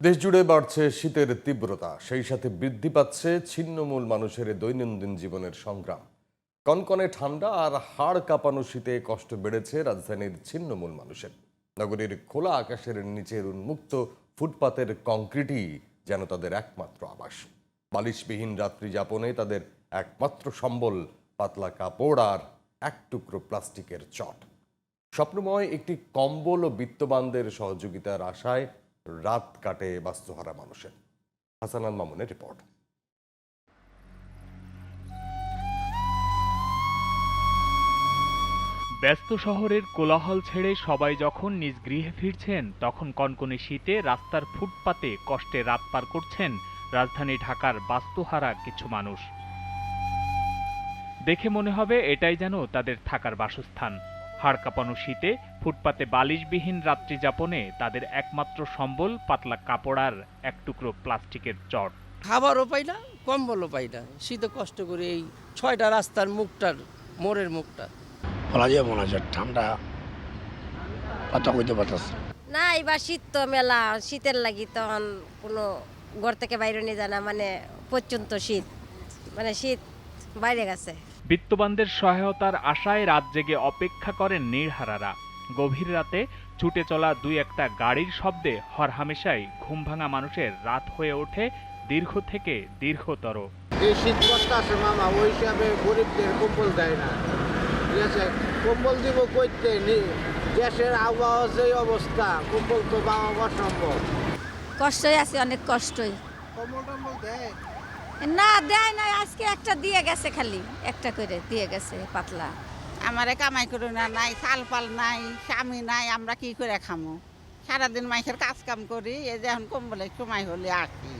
দেশজুড়ে বাড়ছে শীতের তীব্রতা, সেই সাথে বৃদ্ধি পাচ্ছে ছিন্নমূল মানুষের দৈনন্দিন জীবনের সংগ্রাম। কনকনে ঠান্ডা আর হাড় কাঁপানো শীতে কষ্ট বেড়েছে রাজধানীর ছিন্নমূল মানুষের। নগরীর খোলা আকাশের নিচের উন্মুক্ত ফুটপাতের কংক্রিটই যেন তাদের একমাত্র আবাস। বালিশবিহীন রাত্রি যাপনে তাদের একমাত্র সম্বল, পাতলা কাপড় আর এক টুকরো প্লাস্টিকের চট। স্বপ্নময় একটি কম্বল ও বিত্তবানদের সহযোগিতার আশায় রাত কাটে বাস্তুহারা মানুষের। হাসানান মামুনের রিপোর্ট। ব্যস্ত শহরের কোলাহল ছেড়ে সবাই যখন নিজ গৃহে ফিরছেন, তখন কনকনে শীতে রাস্তার ফুটপাতে কষ্টে রাত পার করছেন রাজধানী ঢাকার বাস্তুহারা কিছু মানুষ। দেখে মনে হবে এটাই যেন তাদের থাকার বাসস্থান। হাড় কাঁপানো শীতে ফুটপাতে বালিশবিহীন রাত্রি যাপনে তাদের একমাত্র সম্বল পাতলা কাপড় আর এক টুকরো প্লাস্টিকের চট। খাবারও পাই না কম্বলও পাই না। শীতে কষ্ট করে এই ছয়টা রাস্তার মুখটার মোড়ের মুখটা। বলা যায় মনে হয় ঠান্ডা কথা কইতে পারতেছে না এবার শীত তো মেলা শীতের লাগি তখন কোনো ঘর থেকে বাইরে নিয়ে যায় না মানে পর্যন্ত শীত। মানে শীত বাইরে গেছে। বিত্তবানদের সহায়তার আশায় রাত জেগে অপেক্ষা করেন নির্হারারা। গভীর রাতে ছুটে চলা দুই একটা গাড়ির শব্দে হরহামেশাই ঘুম ভাঙা মানুষের রাত হয়ে ওঠে দীর্ঘ থেকে দীর্ঘতর। এই শীত কষ্ট আছে মামা ওই হিসাবে গরিবদের কম্বল দেয় না। ঠিক আছে? কম্বল দিব কইতে নি- দেশের আবহাওয়া যে অবস্থা কম্বল তো পাওয়া অসম্ভব। কষ্টই আছে অনেক কষ্টই। কম্বল টম্বল দেয়? না দেয় না আজকে একটা দিয়ে গেছে খালি। একটা করে দিয়ে গেছে পাতলা। আমারে কামাই করে না নাই চাল পাল নাই স্বামী নাই আমরা কি করে খামো? সারাদিন মাইসের কাজ কাম করি এই যে এখন কম্বলে সময় হলে আসি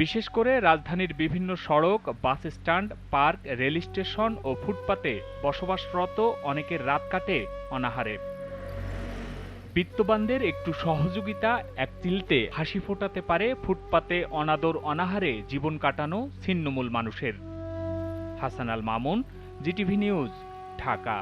বিশেষ করে রাজধানীর বিভিন্ন সড়ক bus stand park rail station ও ফুটপাতে বসবাসরত অনেকের রাত কাটে অনাহারে। বিত্তবানদের একটু সহযোগিতা, এক চিলতে হাসি ফোটাতে পারে ফুটপাতে অনাদর অনাহারে জীবন কাটানো ছিন্নমূল মানুষের। Hasan Al Mamun, GTV news, Dhaka.